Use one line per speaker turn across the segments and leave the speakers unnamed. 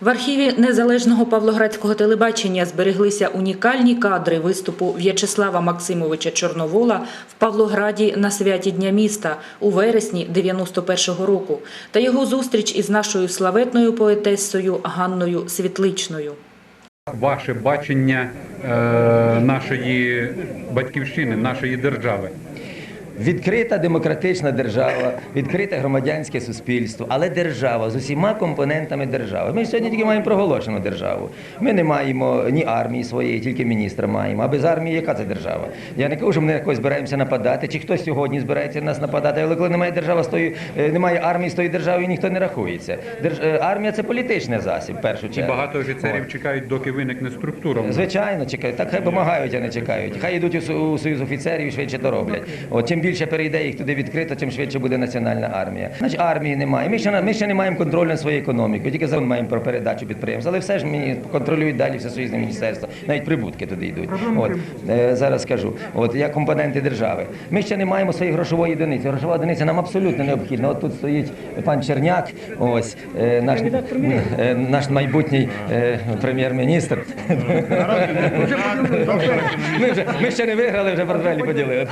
В архіві незалежного павлоградського телебачення збереглися унікальні кадри виступу В'ячеслава Максимовича Чорновола в Павлограді на святі Дня міста у вересні 91-го року та його зустріч із нашою славетною поетесою Ганною Світличною.
Ваше бачення е, нашої батьківщини, нашої держави.
Відкрита демократична держава, відкрите громадянське суспільство, але держава з усіма компонентами держави. Ми сьогодні тільки маємо проголошену державу. Ми не маємо ні армії своєї, тільки міністра маємо. А без армії яка це держава? Я не кажу, що ми на якось збираємося нападати, чи хтось сьогодні збирається на нас нападати, але коли немає держави з тої, е, немає армії з тої держави, ніхто не рахується. Держ... е, Армія це політичний засіб, в першу
І
чергу.
багато
От.
офіцерів чекають, доки виникне структура.
Звичайно, чекають. Так хай допомагають, а не чекають. Хай йдуть у союз офіцерів і швидше то роблять. От чим більше перейде їх туди відкрито, тим швидше буде національна армія. Значить, армії немає. Ми ще ми ще не маємо контролю над своєю економікою. Тільки закон маємо про передачу підприємств. Але все ж мені контролюють далі все союзне міністерство. Навіть прибутки туди йдуть. От е, зараз скажу. От як компоненти держави. Ми ще не маємо своєї грошової одиниці. Грошова одиниця нам абсолютно необхідна. От тут стоїть пан Черняк, ось е, наш, е, наш майбутній е, прем'єр-міністр. Ми, вже, ми ще не виграли, вже портфелі поділили.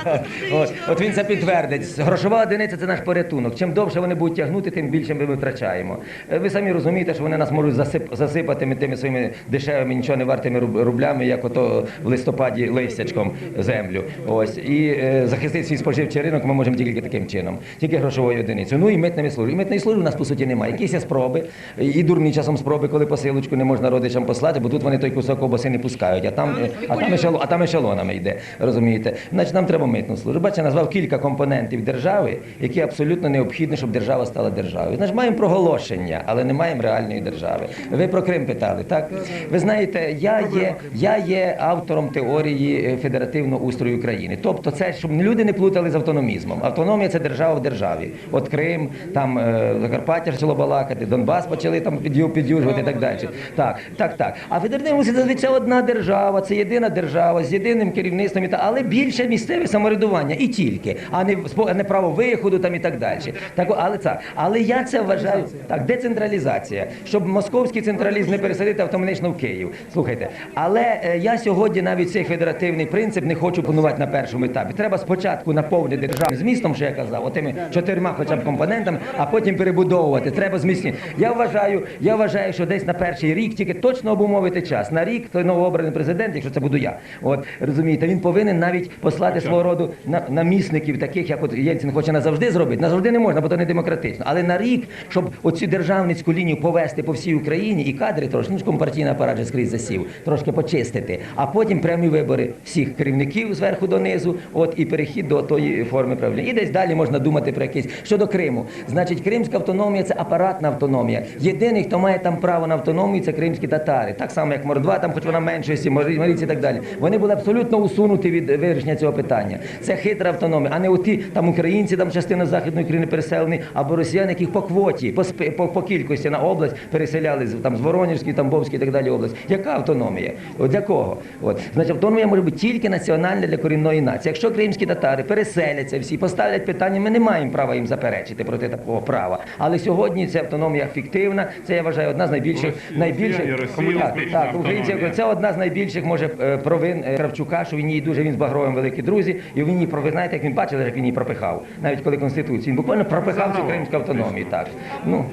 От, от він це підтвердить. Грошова одиниця це наш порятунок. Чим довше вони будуть тягнути, тим більше ми витрачаємо. Е, Ви самі розумієте, що вони нас можуть засип, засипати тими своїми дешевими, нічого не вартими рублями, як ото в листопаді листячком землю. Ось і е, захистити свій споживчий ринок ми можемо тільки таким чином, тільки грошовою одиницею. Ну і митними службами. І митної служби у нас по суті немає. Якісь є спроби, і дурні часом спроби, коли посилочку не можна родичам послати, бо тут вони той кусок ковбаси не пускають, а там, а там, а там ешелонами йде. Розумієте? Значить, нам треба митну службу. Бачите, назвав кілька компонентів держави, які абсолютно необхідні, щоб держава стала державою. Значить, маємо проголошення, але не маємо реальної держави. Ви про Крим питали, так? Ви знаєте, я є, я є автором теорії е, федеративного устрою України. Тобто, це щоб люди не плутали з автономізмом. Автономія це держава в державі. От Крим, там е, Закарпаття почало балакати, Донбас почали там під'ю- під'южувати і так далі. Так, так, так. А федеративний устрій це одна держава, це єдина держава з єдиним керівництвом, але більше місцеве самоврядування і тільки, а не а не право виходу там і так далі. Так, але це, але я це вважаю так, децентралізація, щоб московський централізм не пересадити автоматично в Київ. Слухайте, але е, я сьогодні навіть цей федеративний принцип не хочу панувати на першому етапі. Треба спочатку наповнити державним змістом, що я казав, отими чотирма хоча б компонентами, а потім перебудовувати. Треба зміцнити. Я вважаю, я вважаю, що десь на перший рік тільки точно обумовити час. На рік той новообраний президент, якщо це буду я. От розумієте, він повинен навіть послати свого роду на, намісників, таких як от Єльцин хоче назавжди зробити. Назавжди не можна, бо то не демократично. Але на рік, щоб оцю державницьку лінію повести по всій Україні і кадри трошки, ну ж компартійний апарат скрізь засів, трошки почистити, а потім прямі вибори всіх керівників зверху донизу, от і перехід до тої форми правління. І десь далі можна думати про якийсь щодо Криму. Значить, кримська автономія це апаратна автономія. Єдиний, хто має там право на автономію, це кримські татари. Так само, як Мордва, там, хоч вона меншості, Марійці і так далі. Вони були абсолютно усунуті від вирішення цього питання. Це хитра автономія, а не оті там українці, там частина західної України переселені, або росіяни, яких по квоті, по, по, по кількості на область переселяли з там з Воронежської, Тамбовської і так далі область. Яка автономія? От для кого? От значить, автономія може бути тільки національна для корінної нації. Якщо кримські татари переселяться всі, поставлять питання, ми не маємо права їм заперечити проти такого права. Але сьогодні ця автономія фіктивна. Це я вважаю одна з найбільших найбільших
Росія
так, так, українці. Це одна з найбільших може е, провин е, Кравчука, що він її дуже він з Багровим великі друзі, і він її про- ви знаєте, як він бачили, як він її пропихав, навіть коли конституцію. Він буквально пропихав цю кримську автономію. Так ну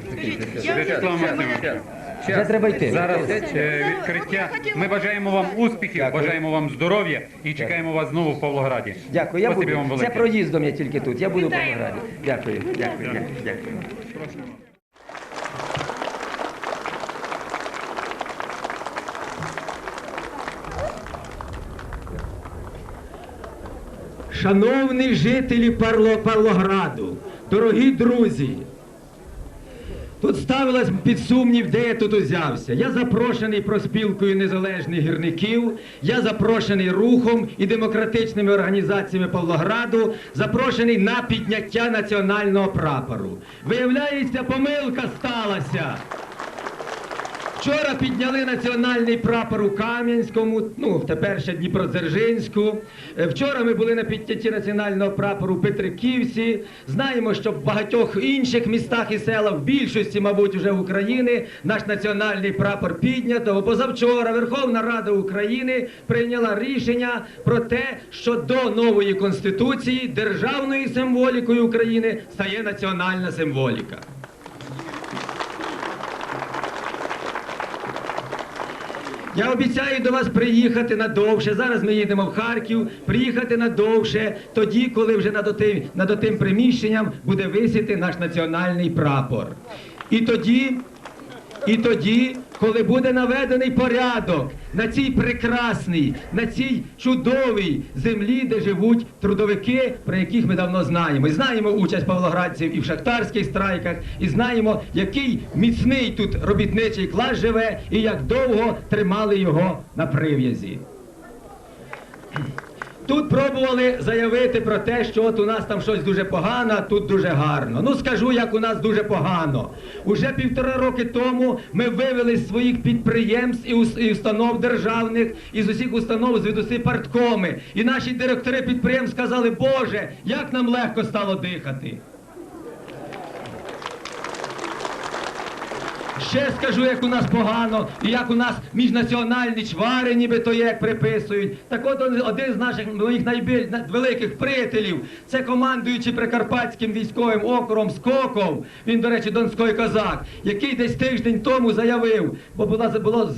вже треба йти.
зараз е, відкриття. Ми бажаємо вам успіхів,
Дякую.
бажаємо вам здоров'я і чекаємо вас знову в Павлограді.
Дякую. Я
Спасибі
буду.
вам
Це
велике.
проїздом я тільки тут. Я буду в Павлограді. Дякую, дякую, дякую, дякую.
Шановні жителі Павлограду, дорогі друзі, тут ставилось під сумнів, де я тут узявся. Я запрошений проспілкою незалежних гірників, я запрошений рухом і демократичними організаціями Павлограду, запрошений на підняття національного прапору. Виявляється, помилка сталася.
Вчора підняли національний прапор у Кам'янському, ну тепер ще Дніпродзержинську. Е, Вчора ми були на підтятті національного прапору у Петриківці. Знаємо, що в багатьох інших містах і селах, в більшості, мабуть, вже України, наш національний прапор піднято. Позавчора Верховна Рада України прийняла рішення про те, що до нової конституції державною символікою України стає національна символіка. Я обіцяю до вас приїхати надовше. Зараз ми їдемо в Харків, приїхати надовше, тоді, коли вже над отим, над отим приміщенням буде висіти наш національний прапор. І тоді, і тоді, коли буде наведений порядок на цій прекрасній, на цій чудовій землі, де живуть трудовики, про яких ми давно знаємо. І знаємо участь павлоградців і в шахтарських страйках, і знаємо, який міцний тут робітничий клас живе, і як довго тримали його на прив'язі. Тут пробували заявити про те, що от у нас там щось дуже погано, а тут дуже гарно. Ну скажу, як у нас дуже погано. Уже півтора роки тому ми вивели з своїх підприємств і установ державних, і з усіх установ звідуси парткоми. І наші директори підприємств сказали, Боже, як нам легко стало дихати. Ще скажу, як у нас погано, і як у нас міжнаціональні чвари, ніби то є, як приписують. Так от один з наших моїх найбільш на- великих приятелів, це командуючий Прикарпатським військовим окором Скоков, він, до речі, донський козак, який десь тиждень тому заявив, бо була було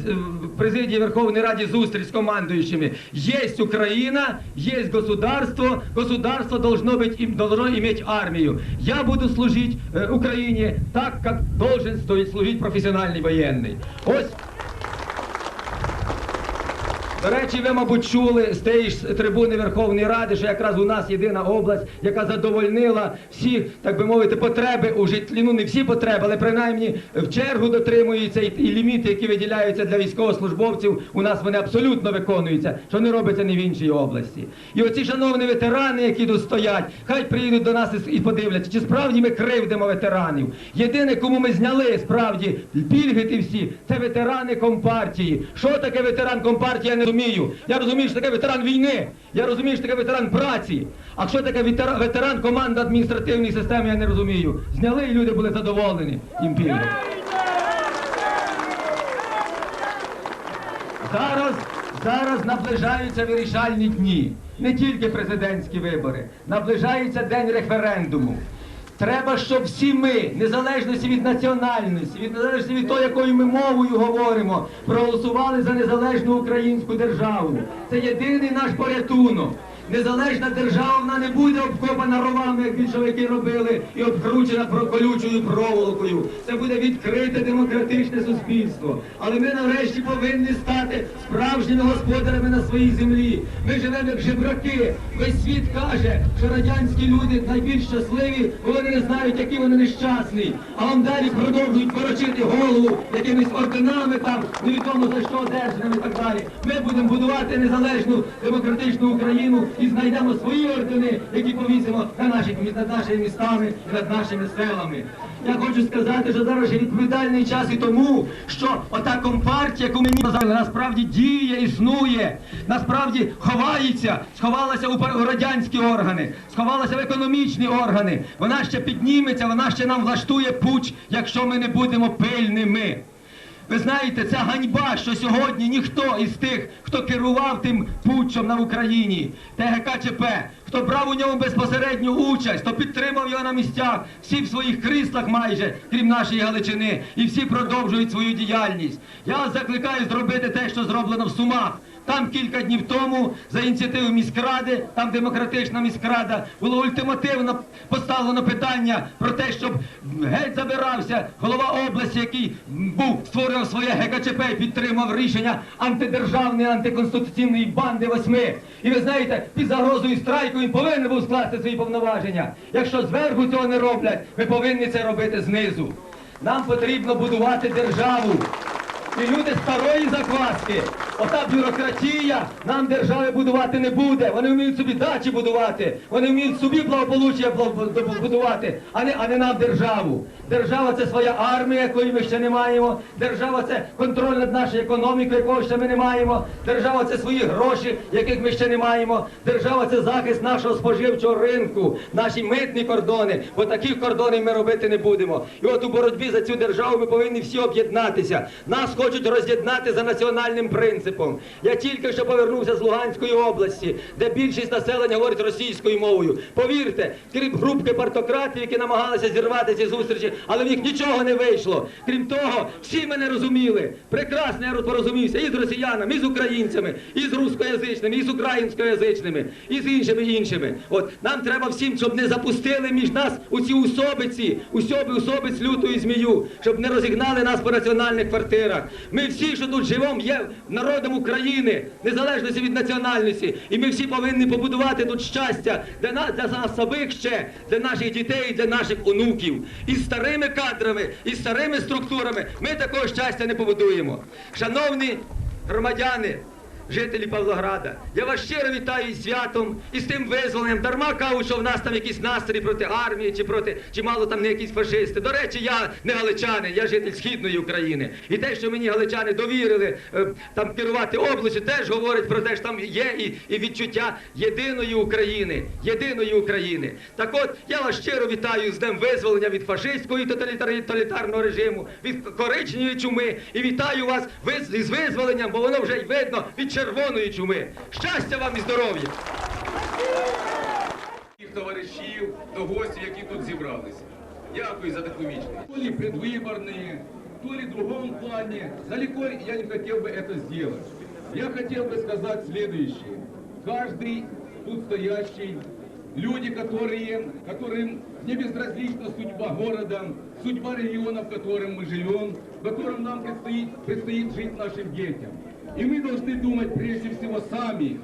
в президії Верховної Раді зустріч з командуючими. Єсть Україна, єсть государство, государство должно быть, им, должно иметь армию. Я буду служить э, Украине так, как должен стоит служить профессиональный воєнний. Ось речі, ви, мабуть, чули з тієї ж трибуни Верховної Ради, що якраз у нас єдина область, яка задовольнила всі, так би мовити, потреби у житлі. Ну не всі потреби, але принаймні в чергу дотримуються і, і ліміти, які виділяються для військовослужбовців, у нас вони абсолютно виконуються, що не робиться ні в іншій області. І оці шановні ветерани, які тут стоять, хай приїдуть до нас і, і подивляться, чи справді ми кривдимо ветеранів. Єдине, кому ми зняли справді пільги ті всі, це ветерани компартії. Що таке ветеран компартії, я не розумію. Я розумію, що таке ветеран війни, я розумію, що таке ветеран праці. А що таке ветеран, команди адміністративної системи, я не розумію. Зняли і люди були задоволені їм. Зараз, зараз наближаються вирішальні дні. Не тільки президентські вибори, наближається день референдуму. Треба, щоб всі ми, незалежно від національності, від незалежності від того, якою ми мовою говоримо, проголосували за незалежну українську державу. Це єдиний наш порятунок. Незалежна держава вона не буде обкопана ровами, як більшовики робили, і обкручена колючою проволокою. Це буде відкрите демократичне суспільство. Але ми нарешті повинні стати справжніми господарями на своїй землі. Ми живемо як жебраки. Весь світ каже, що радянські люди найбільш щасливі, бо вони не знають, які вони нещасні. А вам далі продовжують порочити голову якимись орденами там, невідомо за що одержаними і так далі. Ми будемо будувати незалежну демократичну Україну і знайдемо свої ордени, які повісимо на наших міс- над нашими містами і над нашими селами. Я хочу сказати, що зараз ще відповідальний час і тому, що ота компартія, яку мені назвали, насправді діє, існує, насправді ховається, сховалася у радянські органи, сховалася в економічні органи. Вона ще підніметься, вона ще нам влаштує пуч, якщо ми не будемо пильними. Ви знаєте, це ганьба, що сьогодні ніхто із тих, хто керував тим путчом на Україні, ТГКЧП, хто брав у ньому безпосередню участь, хто підтримав його на місцях, всі в своїх кріслах майже, крім нашої Галичини, і всі продовжують свою діяльність. Я вас закликаю зробити те, що зроблено в Сумах. Там кілька днів тому за ініціативою міськради, там демократична міськрада, було ультимативно поставлено питання про те, щоб геть забирався голова області, який був створював своє ГКЧП і підтримав рішення антидержавної, антиконституційної банди восьми. І ви знаєте, під загрозою страйку він повинен був скласти свої повноваження. Якщо зверху цього не роблять, ми повинні це робити знизу. Нам потрібно будувати державу. І люди старої закваски, ота бюрократія нам держави будувати не буде. Вони вміють собі дачі будувати, вони вміють собі благополуччя будувати, а не, а не нам державу. Держава це своя армія, якої ми ще не маємо. Держава це контроль над нашою економікою, якого ще ми не маємо. Держава це свої гроші, яких ми ще не маємо. Держава це захист нашого споживчого ринку, наші митні кордони, бо таких кордонів ми робити не будемо. І от у боротьбі за цю державу ми повинні всі об'єднатися. Нас хочуть роз'єднати за національним принципом. Я тільки що повернувся з Луганської області, де більшість населення говорить російською мовою. Повірте, крім групки партократів, які намагалися зірвати ці зустрічі, але в них нічого не вийшло. Крім того, всі мене розуміли. Прекрасно я порозумівся і з росіянами, і з українцями, і з рускоязичними, і з українськоязичними, і з іншими іншими. От нам треба всім, щоб не запустили між нас у ці усобиці, усьоби усобиць люту змію, щоб не розігнали нас по національних квартирах. Ми всі, що тут живемо, є народом України, незалежності від національності. І ми всі повинні побудувати тут щастя для нас, для нас самих ще, для наших дітей, для наших онуків. І старими кадрами, і старими структурами ми такого щастя не побудуємо. Шановні громадяни, жителі Павлограда, я вас щиро вітаю із святом і з тим визволенням. Дарма кажуть, що в нас там якісь настрій проти армії чи проти чи мало там не якісь фашисти. До речі, я не галичанин, я житель східної України. І те, що мені галичани довірили е, там керувати областю, теж говорить про те, що там є і, і відчуття єдиної України, єдиної України. Так от я вас щиро вітаю з днем визволення від фашистського і тоталітарного режиму, від коричневої чуми. І вітаю вас із визволенням, бо воно вже й видно від червоної чуми. Щастя вам і здоров'я!
Всіх товаришів та гостів, які тут зібралися. Дякую за таку вічність.
то ли предвыборные, то ли в другом плане. Далеко я не хотел бы это сделать. Я хотел бы сказать следующее. Каждый тут стоящий, люди, которые, которым не безразлична судьба города, судьба региона, в котором мы живем, в котором нам предстоит, предстоит жить нашим детям. И мы должны думать прежде всего сами